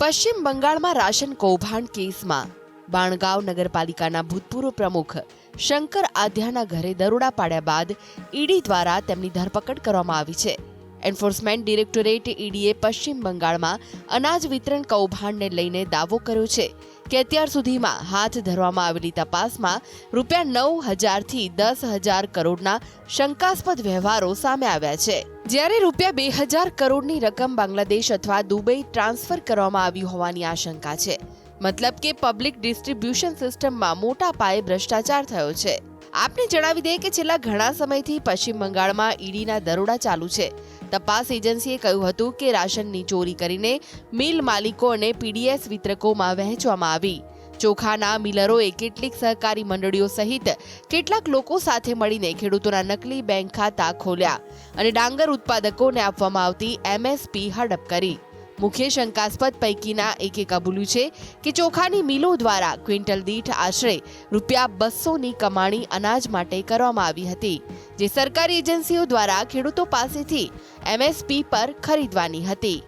પશ્ચિમ બંગાળમાં રાશન કૌભાંડ કેસમાં બાણગાંવ નગરપાલિકાના ભૂતપૂર્વ પ્રમુખ શંકર આધ્યાના ઘરે દરોડા પાડ્યા બાદ ઈડી દ્વારા તેમની ધરપકડ કરવામાં આવી છે. એન્ફોર્સમેન્ટ ડિરેક્ટોરેટ ઈડીએ પશ્ચિમ બંગાળમાં અનાજ વિતરણ કૌભાંડને લઈને દાવો કર્યો છે કે અત્યાર સુધીમાં હાથ ધરવામાં આવેલી તપાસમાં રૂપિયા નવ હજારથી દસ હજાર કરોડના શંકાસ્પદ વ્યવહારો સામે આવ્યા છે. જ્યારે રૂપિયા બે હજાર કરોડની રકમ બાંગ્લાદેશ અથવા દુબઈ ટ્રાન્સફર કરવામાં આવી હોવાની આશંકા છે. મતલબ કે પબ્લિક ડિસ્ટ્રીબ્યુશન સિસ્ટમમાં મોટા પાયે ભ્રષ્ટાચાર થયો છે. આપને જણાવી દઈએ કે છેલ્લા ઘણા સમયથી પશ્ચિમ બંગાળમાં ઈડીના દરોડા ચાલુ છે. તપાસ એજન્સીએ કહ્યું હતું કે રાશનની ચોરી કરીને મિલ માલિકો અને પીડીએસ વિતરકોમાં વહેંચવામાં આવી. ચોખાના મિલરોએ કેટલીક સહકારી મંડળીઓ સહિત કેટલાક લોકો સાથે મળીને ખેડૂતોના નકલી બેંક ખાતા ખોલ્યા અને ડાંગર ઉત્પાદકોને આપવામાં આવતી એમએસપી હડપ કરી. મુખ્ય શંકાસ્પદ પૈકીના એકે કબૂલ્યું છે કે ચોખાની મિલો દ્વારા ક્વિન્ટલ દીઠ આશરે રૂપિયા બસોની કમાણી અનાજ માટે કરવામાં આવી હતી, જે સરકારી એજન્સીઓ દ્વારા ખેડૂતો પાસેથી એમએસપી પર ખરીદવાની હતી.